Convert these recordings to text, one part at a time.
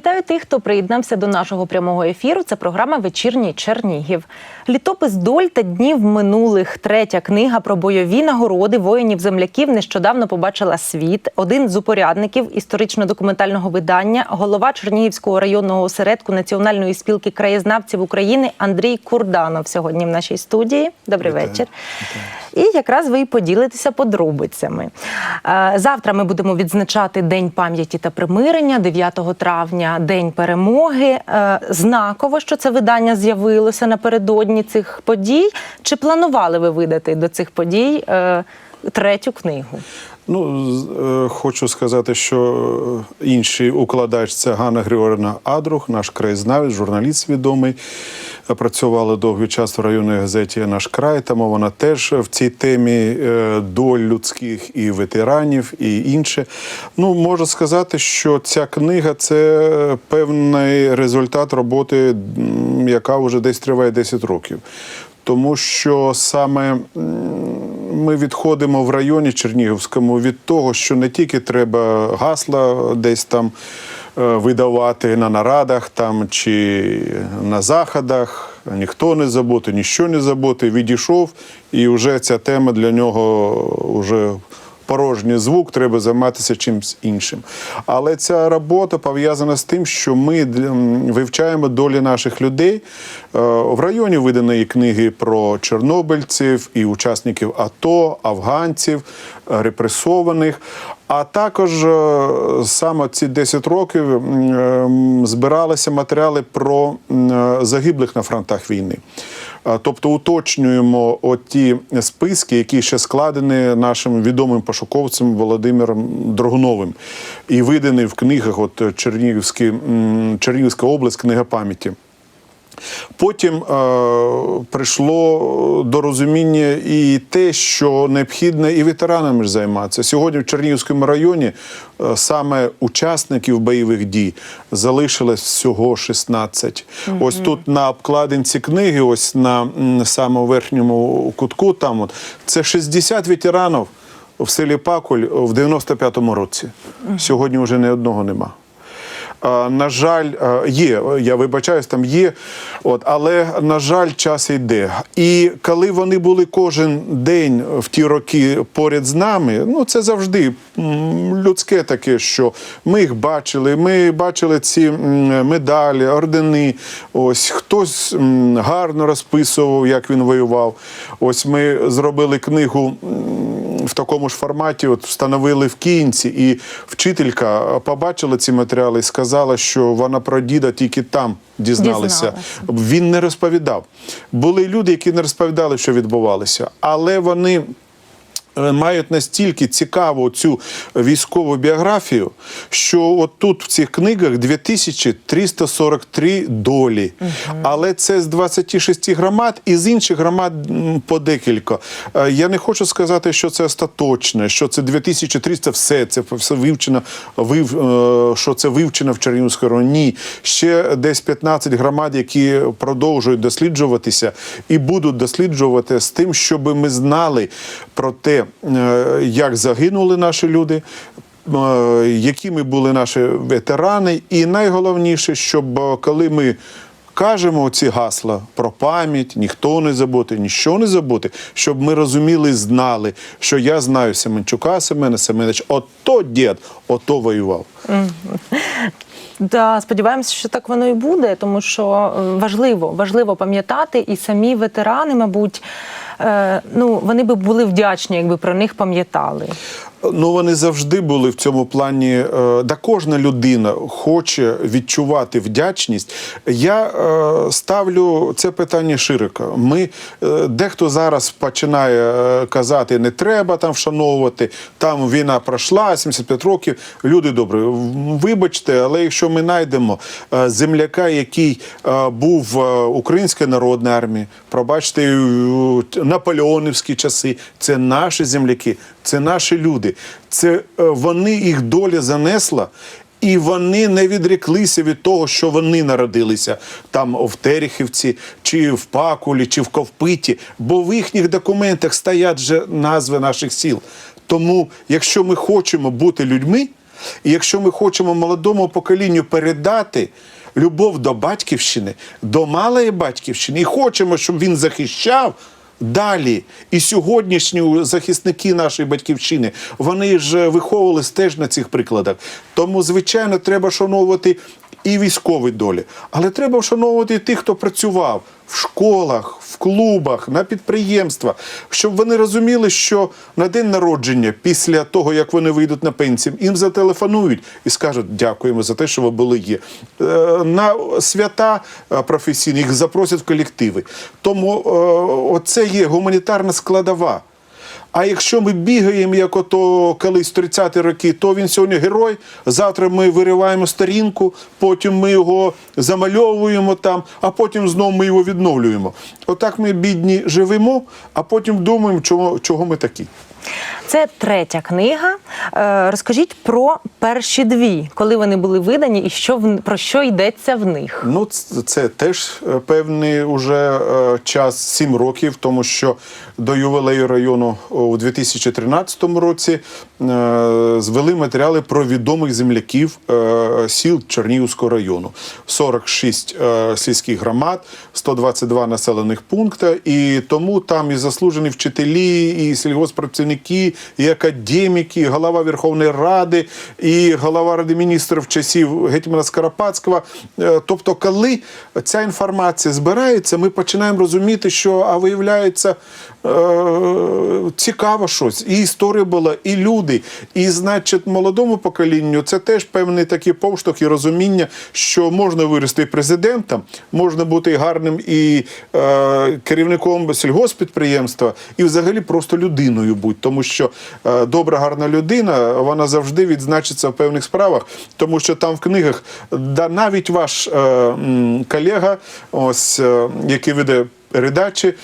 Вітаю тих, хто приєднався до нашого прямого ефіру. Це програма Вечірній Чернігів. Літопис доль та днів минулих. Третя книга про бойові нагороди воїнів-земляків нещодавно побачила світ. Один з упорядників історично-документального видання, голова Чернігівського районного осередку Національної спілки краєзнавців України Андрій Курданов. Сьогодні в нашій студії. Добрий Вітаю. вечір. І якраз ви і поділитеся подробицями. Е, Завтра ми будемо відзначати День пам'яті та примирення, 9 травня, День перемоги. Е, Знаково, що це видання з'явилося напередодні цих подій. Чи планували ви видати до цих подій е, третю книгу? Ну, е, хочу сказати, що е, інший укладач це Ганна Григорівна Адрух, наш краєзнавець, журналіст відомий. Е, Працювала довгий час в районній газеті Наш край, тому вона теж в цій темі доль людських і ветеранів, і інше. Ну, можу сказати, що ця книга це певний результат роботи, яка вже десь триває 10 років. Тому що саме ми відходимо в районі Чернігівському від того, що не тільки треба гасла десь там е, видавати на нарадах там чи на заходах. Ніхто не забути, ніщо не забути. Відійшов, і вже ця тема для нього вже порожній звук, треба займатися чимось іншим. Але ця робота пов'язана з тим, що ми вивчаємо долі наших людей. Е, В районі видані книги про чорнобильців і учасників АТО, афганців, репресованих. А також е, саме ці 10 років е, збиралися матеріали про загиблих на фронтах війни. Е, Тобто уточнюємо оті списки, які ще складені нашим відомим пошуковцем Володимиром Дрогуновим і видані в книгах от Чернігівська область, книга пам'яті. Потім е, прийшло до розуміння і те, що необхідно і ветеранами ж займатися. Сьогодні в Чернігівському районі е, саме учасників бойових дій залишилось всього 16. Ось тут на обкладинці книги, ось на самому верхньому кутку, там от це 60 ветеранів в селі Пакуль в 95-му році. Сьогодні вже ні одного нема. А, На жаль, е, є, я вибачаюсь, там є, от, але, на жаль, час йде. І коли вони були кожен день в ті роки поряд з нами, ну це завжди людське таке, що ми їх бачили, ми бачили ці медалі, ордени. Ось хтось гарно розписував, як він воював. Ось ми зробили книгу. В такому ж форматі от встановили в кінці, і вчителька побачила ці матеріали і сказала, що вона про діда тільки там. Дізналася. Він не розповідав. Були люди, які не розповідали, що відбувалося, але вони. Е, Мають настільки цікаву цю військову біографію, що от тут в цих книгах 2343 долі. Але це з 26 громад і з інших громад по декілька. Е, Я не хочу сказати, що це остаточне, що це 2300 все, це все вивчено, вив, е, що це вивчено в Чернігівському районі. Ні. Ще десь 15 громад, які продовжують досліджуватися і будуть досліджувати з тим, щоб ми знали про те, як загинули наші люди. е, Якими були наші ветерани, і найголовніше, щоб е, коли ми кажемо ці гасла про пам'ять, ніхто не забути, ніщо не забути, щоб ми розуміли знали, що я знаю Семенчука Семена Семенович, ото дід, ото воював. Да, сподіваємося, що так воно і буде, тому що е, важливо, важливо пам'ятати, і самі ветерани, мабуть, е, ну вони би були вдячні, якби про них пам'ятали. Ну, вони завжди були в цьому плані. е, Да кожна людина хоче відчувати вдячність. Я ставлю це питання широко. Ми дехто зараз починає казати, не треба там вшановувати. Там війна пройшла 75 років. Люди добрі, вибачте, але якщо ми знайдемо е, земляка, який е, був в Українській народній армії, пробачте, наполеонівські часи, це наші земляки, це наші люди. Це е, вони їх доля занесла. І вони не відріклися від того, що вони народилися там в Терехівці, чи в Пакулі, чи в Ковпиті, бо в їхніх документах стоять же назви наших сіл. Тому, якщо ми хочемо бути людьми, І якщо ми хочемо молодому поколінню передати любов до батьківщини, до малої батьківщини, і хочемо, щоб він захищав. Далі і сьогоднішні захисники нашої батьківщини вони ж виховувались теж на цих прикладах. Тому, звичайно, треба шановувати і військові долі, але треба вшановувати тих, хто працював в школах, в клубах, на підприємствах, щоб вони розуміли, що на день народження, після того як вони вийдуть на пенсію, їм зателефонують і скажуть дякуємо за те, що ви були є. Е, На свята е, професійні їх запросять в колективи. Тому е, оце є гуманітарна складова. А якщо ми бігаємо, як ото колись в 30-ті роки, то він сьогодні герой. Завтра ми вириваємо сторінку, потім ми його замальовуємо там, а потім знову ми його відновлюємо. Отак ми бідні живемо, а потім думаємо, чого, чого ми такі. Це третя книга. Е, Розкажіть про перші дві, коли вони були видані, і що про що йдеться в них. Ну, це теж е, певний уже е, час, сім років, тому що до ювілею району у 2013 році звели матеріали про відомих земляків сіл Чернігівського району. 46 е, сільських громад, 122 населених пункти, і тому там і заслужені вчителі, і сільгоспрацівники, і академіки, і голова Верховної Ради, і голова Ради міністрів часів гетьмана Скоропадського. Е, Тобто, коли ця інформація збирається, ми починаємо розуміти, що а виявляється цікаво щось. І історія була, і люди. І, значить, молодому поколінню це теж певний такий повштовх і розуміння, що можна вирости президентом, можна бути гарним і е, керівником сільгоспідприємства, і взагалі просто людиною бути. Тому що е, добра, гарна людина, вона завжди відзначиться в певних справах, тому що там в книгах, да навіть ваш е, колега, ось е, який веде. Передачі е,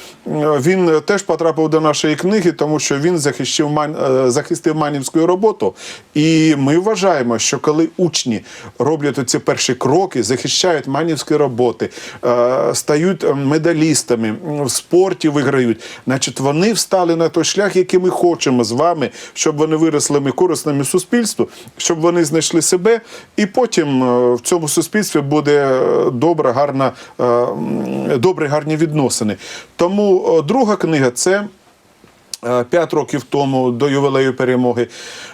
він теж потрапив до нашої книги, тому що він захистив ман, е, захистив манівську роботу. І ми вважаємо, що коли учні роблять оці перші кроки, захищають манівські роботи, е, стають е, медалістами в спорті виграють, значить вони встали на той шлях, який ми хочемо з вами, щоб вони виросли ми корисними суспільству, щоб вони знайшли себе, і потім е, в цьому суспільстві буде е, добра, гарна, е, м, добрі, гарні відносини. Тому е, друга книга це. е, П'ять років тому до ювілею перемоги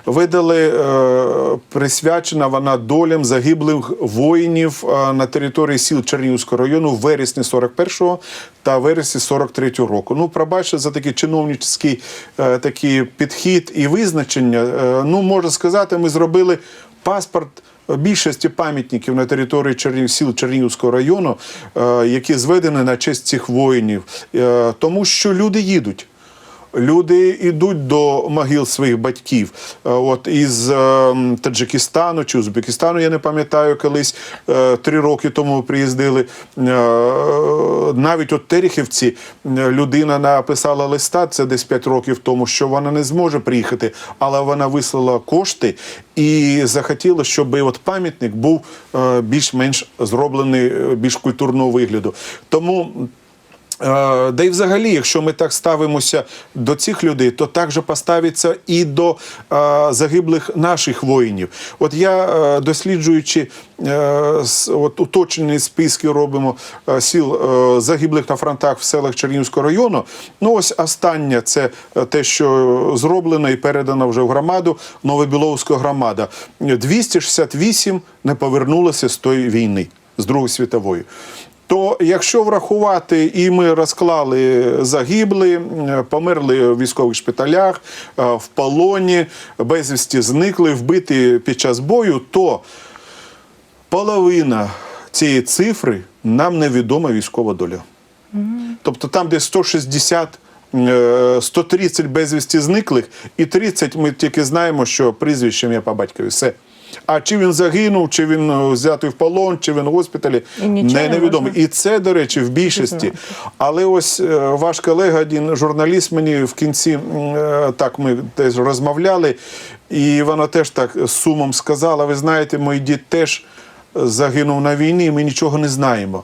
видали е, присвячена вона долям загиблих воїнів е, на території сіл Чернігівського району в вересні 41-го та вересні 43-го року. Ну, пробачте за такий чиновницький такий підхід і визначення. Ну, можна сказати, ми зробили паспорт більшості пам'ятників на території Чернів, сіл Чернігівського району, е, які зведені на честь цих воїнів, Е, тому що люди їдуть. Люди йдуть до могил своїх батьків. Е, От із е, Таджикистану чи Узбекистану, я не пам'ятаю, колись е, три роки тому приїздили. Навіть от Терехівці людина написала листа, це десь 5 років тому, що вона не зможе приїхати, але вона вислала кошти і захотіла, щоб от пам'ятник був більш-менш зроблений більш культурного вигляду. Тому. Е, Да і взагалі, якщо ми так ставимося до цих людей, то так же поставиться і до е, загиблих наших воїнів. От я, е, досліджуючи от уточнені списки, робимо сіл загиблих на фронтах в селах Чернігівського району. Ну ось останнє це те, що зроблено і передано вже в громаду, Новобіловська громада. 268 не повернулося з тої війни, з Другої світової. То якщо врахувати, і ми розклали загибли, е, померли в військових шпиталях, е, в полоні, безвісті зникли, вбиті під час бою, то половина цієї цифри нам невідома військова доля. Тобто там, де 160, е, 130 безвісті зниклих, і 30 ми тільки знаємо, що прізвище ім'я по батькові. Все. А чи він загинув, чи він е, взятий в полон, чи він в госпіталі, не не невідомо. І це, до речі, в більшості. Але ось е, ваш колега, один журналіст, мені в кінці е, так ми теж розмовляли, і вона теж так з сумом сказала: ви знаєте, мій дід теж загинув на війні, ми нічого не знаємо.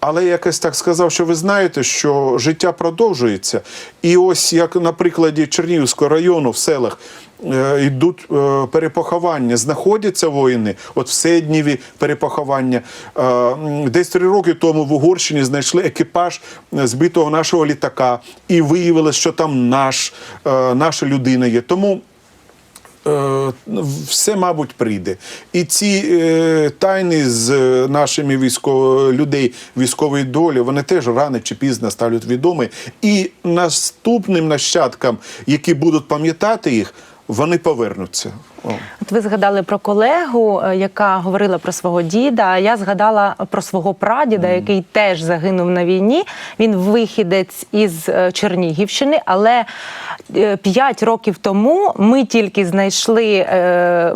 Але якось так сказав, що ви знаєте, що життя продовжується. І ось як на прикладі Чернігівського району в селах е, йдуть е, перепоховання, знаходяться воїни, от в Седніві перепоховання. Е, десь три роки тому в Угорщині знайшли екіпаж збитого нашого літака, і виявилось, що там наш, наша людина є. Тому все, мабуть, прийде. І ці е, тайни з е, нашими військово людей військової долі, вони теж рано чи пізно стануть відомі. І наступним нащадкам, які будуть пам'ятати їх, вони повернуться. От ви згадали про колегу, е, яка говорила про свого діда. А я згадала про свого прадіда, який теж загинув на війні. Він вихідець із е, Чернігівщини, але е, п'ять років тому ми тільки знайшли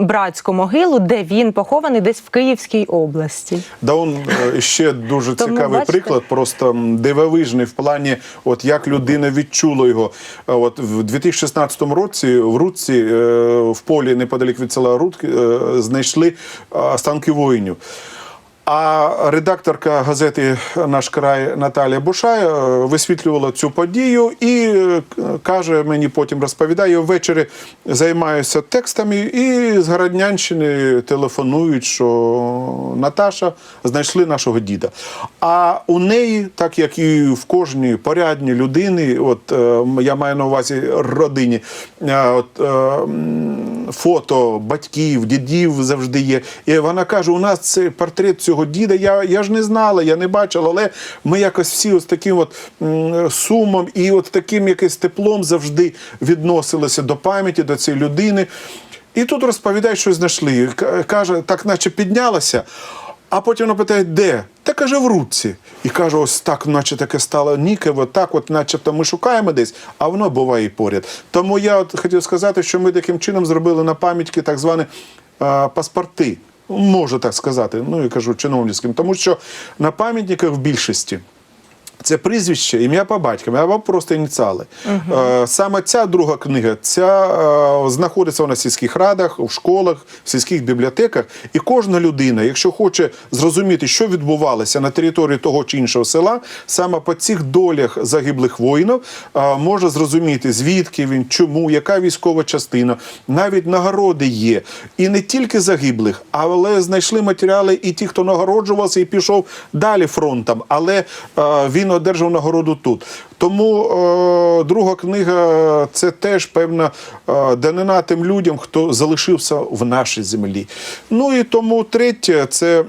братську могилу, де він похований десь в Київській області. Да, он ще дуже Тому, цікавий бачите? приклад, просто дивовижний в плані, от як людина відчула його. От в 2016 році в Рудці е, в полі неподалік від села Рудки е, знайшли е, останки воїнів. А редакторка газети Наш край Наталія Бушай е, висвітлювала цю подію і е, каже мені потім розповідає, ввечері займаюся текстами, і з Городнянщини телефонують, що Наташа знайшли нашого діда. А у неї, так як і в кожній порядній людини, от е, я маю на увазі родині, от. Фото батьків, дідів завжди є. І вона каже: у нас це портрет цього діда. Я, я ж не знала, я не бачила, але ми якось всі ось таким от сумом і от таким якимось теплом завжди відносилися до пам'яті, до цієї людини. І тут розповідає, що знайшли. Каже, так наче піднялася. А потім вона питає, де? Та каже, в руці. І каже, ось так, наче таке стало нікево, так, от, начебто ми шукаємо десь, а воно буває і поряд. Тому я от хотів сказати, що ми таким чином зробили на пам'ятки так звані а, паспорти. Можу так сказати, ну і кажу чиновницьким, тому що на пам'ятниках в більшості. Це прізвище, ім'я по батькам, або просто ініціали. Е, Саме ця друга книга ця е, знаходиться в сільських радах, в школах, в сільських бібліотеках. І кожна людина, якщо хоче зрозуміти, що відбувалося на території того чи іншого села, саме по цих долях загиблих воїнів е, може зрозуміти, звідки він, чому, яка військова частина, навіть нагороди є. І не тільки загиблих, але знайшли матеріали і ті, хто нагороджувався і пішов далі фронтом. Але е, одержав нагороду тут. Тому е, друга книга це теж певна е, данина тим людям, хто залишився в нашій землі. Ну і тому третє, це е,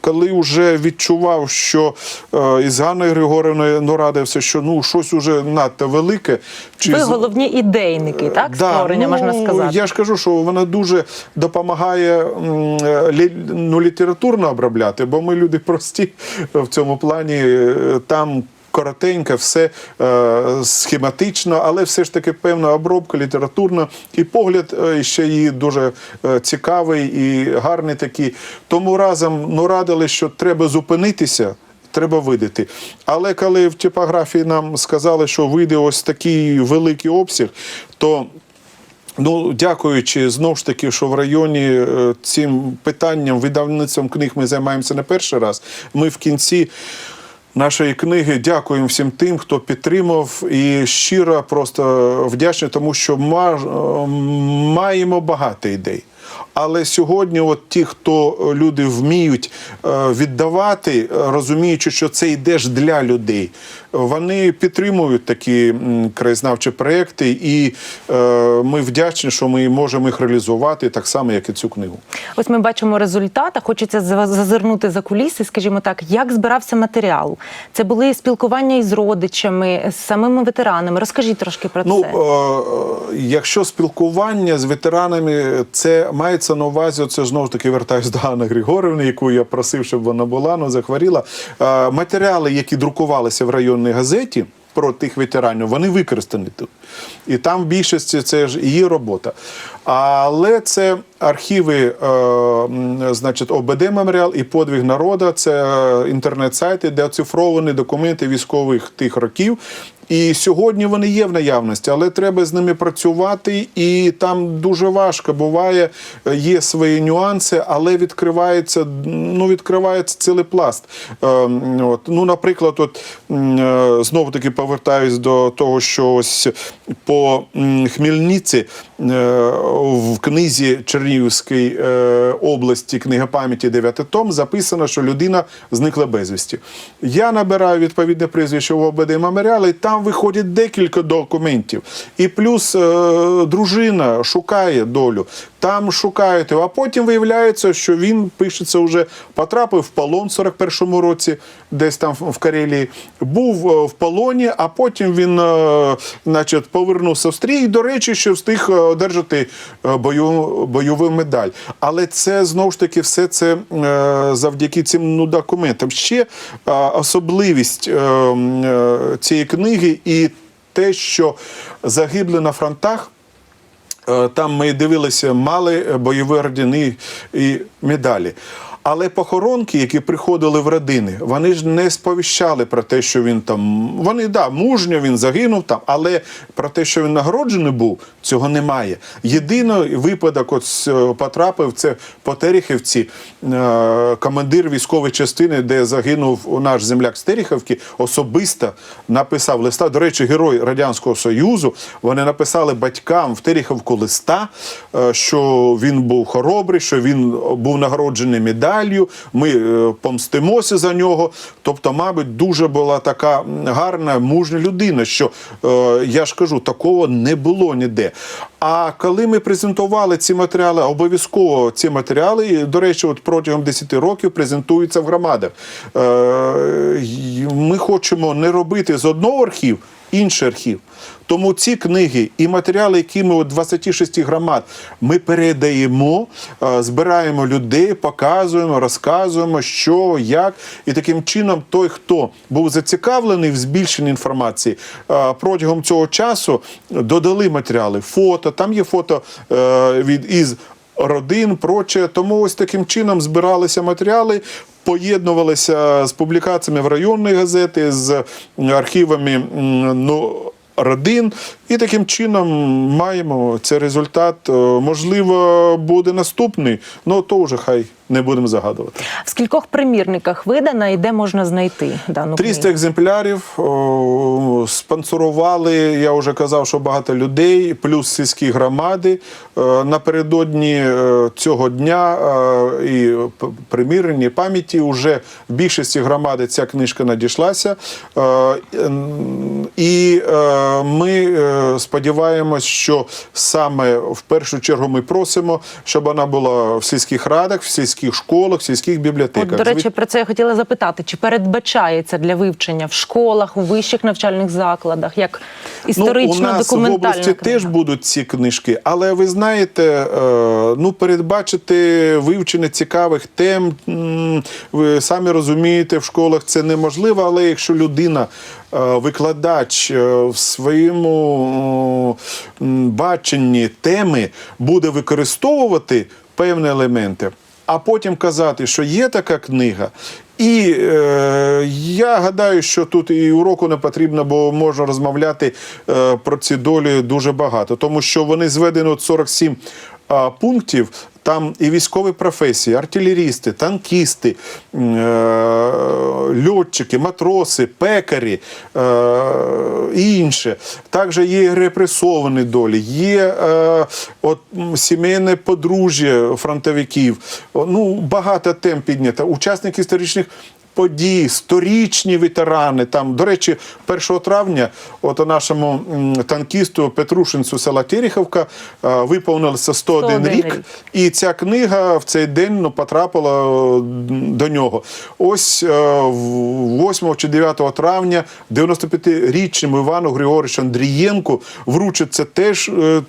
коли вже відчував, що е, із Ганною Григорівною ну, радився, що ну щось уже надто велике. Чи Ви головні ідейники, так? Створення, ну, можна сказати. Я ж кажу, що вона дуже допомагає е, ну, літературно обробляти, бо ми люди прості в цьому плані. е, Там коротенько, все е, схематично, але все ж таки певна обробка літературна. І погляд е, ще її дуже е, цікавий і гарний такий. Тому разом ну, радили, що треба зупинитися. Треба видати. Але коли в типографії нам сказали, що вийде ось такий великий обсяг, то Ну, дякуючи знову ж таки, що в районі е, цим питанням, видавництвом книг ми займаємося не перший раз. Ми в кінці нашої книги дякуємо всім тим, хто підтримав і щиро просто вдячні, тому що маємо багато ідей. Але сьогодні, от ті, хто люди вміють е, віддавати, розуміючи, що це йде ж для людей, вони підтримують такі краєзнавчі проекти, і е, ми вдячні, що ми можемо їх реалізувати так само, як і цю книгу. Ось ми бачимо результат. а Хочеться за- зазирнути за куліси, скажімо так, як збирався матеріал. Це були спілкування із родичами, з самими ветеранами. Розкажіть трошки про Ну, це. е, е, якщо спілкування з ветеранами, це мається на увазі, це знову ж таки вертаюсь до Анни Григорівни, яку я просив, щоб вона була, але захворіла. Е, Матеріали, які друкувалися в районній газеті. Про тих ветеранів, вони використані тут. І там в більшості це ж її робота. Але це архіви, е, значить, ОБД меморіал і подвиг народу, це е, інтернет-сайти, де оцифровані документи військових тих років. І сьогодні вони є в наявності, але треба з ними працювати, і там дуже важко буває, е, є свої нюанси, але відкривається, ну, відкривається цілий пласт. Е, От. Ну, наприклад, от, знову таки повертаюсь до того, що ось по м, Хмельниці е, в книзі Чернігівської е, області Книга пам'яті 9 том записано, що людина зникла безвісті. Я набираю відповідне прізвище в ОБД меморіали, і там виходить декілька документів. І плюс е, дружина шукає долю. Там шукають, його, а потім виявляється, що він пишеться вже потрапив в полон в 41-му році, десь там в Карелії, був е, в полоні, а потім він, е, значить, повернувся в стрій. До речі, що встиг е, одержати е, бою, бойову медаль. Але це знову ж таки все це е, завдяки цим ну, документам. Ще е, особливість е, цієї книги і те, що загибли на фронтах. Там ми дивилися, мали бойові ордени і медалі. Але похоронки, які приходили в родини, вони ж не сповіщали про те, що він там. Вони да, мужньо він загинув там, але про те, що він нагороджений був, цього немає. Єдиний випадок, от е, потрапив це по Терехівці, е, командир військової частини, де загинув наш земляк з Терехівки, особисто написав листа. До речі, герой Радянського Союзу. Вони написали батькам в Терехівку листа, е, що він був хоробрий, що він був нагороджений медаллю. Ми е, помстимося за нього. Тобто, мабуть, дуже була така гарна, мужня людина, що е, я ж кажу, такого не було ніде. А коли ми презентували ці матеріали, обов'язково ці матеріали, до речі, от протягом 10 років презентуються в громадах. Е, Ми хочемо не робити з одного архів інший архів. Тому ці книги і матеріали, які ми у 26 громад ми передаємо, е, збираємо людей, показуємо, розказуємо, що, як. І таким чином, той, хто був зацікавлений в збільшенні інформації, е, протягом цього часу додали матеріали, фото. Там є фото е, від із родин, проче. Тому ось таким чином збиралися матеріали. Поєднувалися з публікаціями в районної газети, з архівами м, ну, родин, і таким чином маємо цей результат. Е, Можливо, буде наступний, але то вже хай не будемо загадувати. В скількох примірниках видана і де можна знайти дану 300 книгу? екземплярів о, спонсорували. Я вже казав, що багато людей, плюс сільські громади. Е, Напередодні е, цього дня е, і примірені пам'яті вже в більшості громади ця книжка надійшлася. М, І е, ми сподіваємось, що саме в першу чергу ми просимо, щоб вона була в сільських радах, в сільських школах, в сільських От, бібліотеках. до речі, про це я хотіла запитати: чи передбачається для вивчення в школах, у вищих навчальних закладах, як історично ну, у нас в області книга? теж будуть ці книжки, але ви знаєте, е, ну передбачити вивчення цікавих тем, ви самі розумієте, в школах це неможливо, але якщо людина. е, Викладач е, в своєму баченні теми буде використовувати певні елементи, а потім казати, що є така книга. І е, я гадаю, що тут і уроку не потрібно, бо можна розмовляти е, про ці долі дуже багато, тому що вони зведені от 47 е, пунктів. Там і військові професії, артилерісти, танкісти, е, льотчики, матроси, пекарі е, і інше. Також є репресовані долі, є е, от, сімейне подружжя фронтовиків. Ну, багато тем піднято. Учасники історичних подій, сторічні ветерани. Там, до речі, 1 травня от нашому танкісту Петрушинцю села Терехівка е, виповнилося 101, 101 рік. рік. І ця книга в цей день ну, потрапила е, до нього. Ось е, 8 чи 9 травня 95-річному Івану Григоровичу Андрієнку вручиться теж е,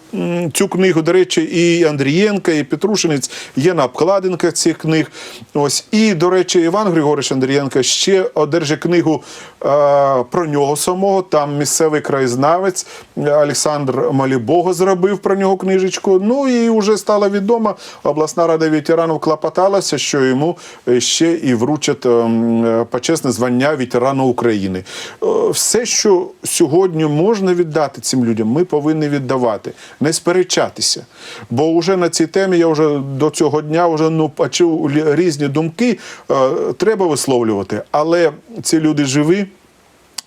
цю книгу. До речі, і Андрієнка, і Петрушинець є на обкладинках цих книг. Ось. І, до речі, Іван Григорович Андрієнко Кириленка ще одержить книгу е, про нього самого. Там місцевий краєзнавець Олександр Малібого зробив про нього книжечку. Ну і вже стало відомо, обласна рада ветеранів клопоталася, що йому е, ще і вручать ем, е, почесне звання ветерана України. Е, Все, що сьогодні можна віддати цим людям, ми повинні віддавати, не сперечатися. Бо вже на цій темі я вже до цього дня вже ну почув різні думки. Е, Треба висловлювати, але ці люди живі.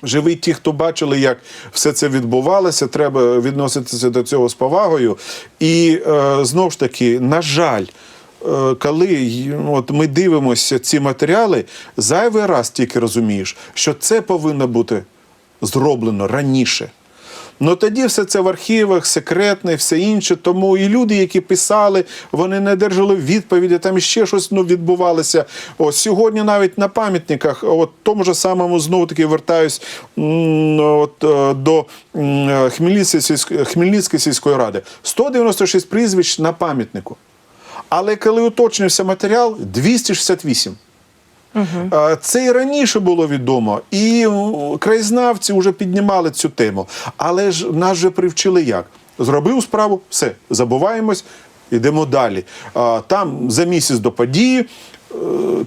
Живі ті, хто бачили, як все це відбувалося, треба відноситися до цього з повагою. І е, знову ж таки, на жаль, е, коли от ми дивимося ці матеріали, зайвий раз тільки розумієш, що це повинно бути зроблено раніше. Ну тоді все це в архівах, секретне, все інше. Тому і люди, які писали, вони не держали відповіді, там іще щось ну, відбувалося. Ось сьогодні навіть на пам'ятниках, от тому ж самому знову таки вертаюсь от, е, до сільської, Хмельницької сільської ради. 196 прізвищ на пам'ятнику. Але коли уточнився матеріал, 268. Е, Це і раніше було відомо, і краєзнавці вже піднімали цю тему. Але ж нас вже привчили як? Зробив справу, все, забуваємось, йдемо далі. Там за місяць до події е,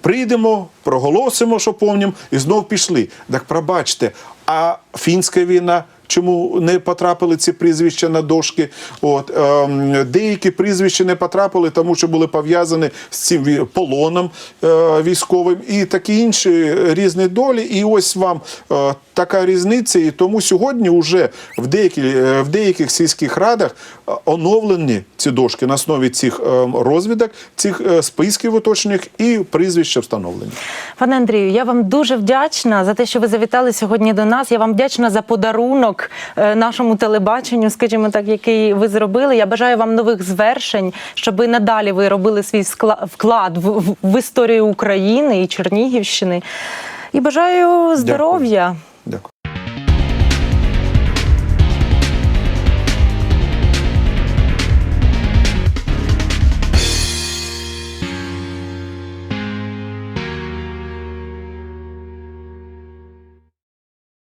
прийдемо, проголосимо, що помнім, і знов пішли. Так пробачте, а фінська війна. Чому не потрапили ці прізвища на дошки? От ем, деякі прізвища не потрапили, тому що були пов'язані з цим полоном е, військовим і такі інші різні долі. І ось вам е, така різниця. І тому сьогодні вже в деякі, е, в деяких сільських радах е, оновлені ці дошки на основі цих е, розвідок, цих е, списків уточнених і прізвища встановлені. Пане Андрію, я вам дуже вдячна за те, що ви завітали сьогодні до нас. Я вам вдячна за подарунок е, нашому телебаченню, скажімо так, який ви зробили. Я бажаю вам нових звершень, щоб надалі ви робили свій вклад в, в, в історію України і Чернігівщини. І бажаю здоров'я.